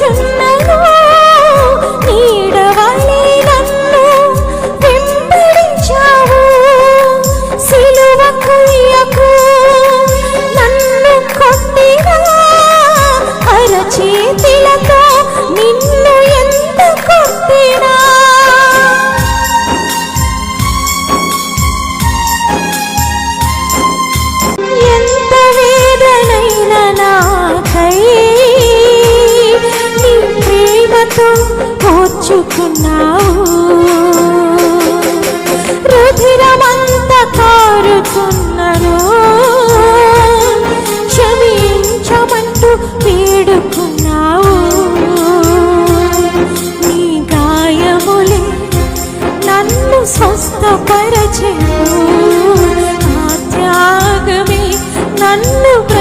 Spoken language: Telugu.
చెన్నలో నీడవలే నన్ను వెంబడించావు. సిలువ కుయ్యకు నన్ను కొట్టినా అరచేతిలతో నిన్ను ఎంత కొట్టినా? ఎంత వేదనైనా కోరుకున్నావు రుధిరమంత కారుతున్నారు. క్షమించమంటూ వేడుకున్నావు. నీ గాయములే నన్ను స్వస్థపరచెను. ఆ త్యాగమే నన్ను బ్రతికించెను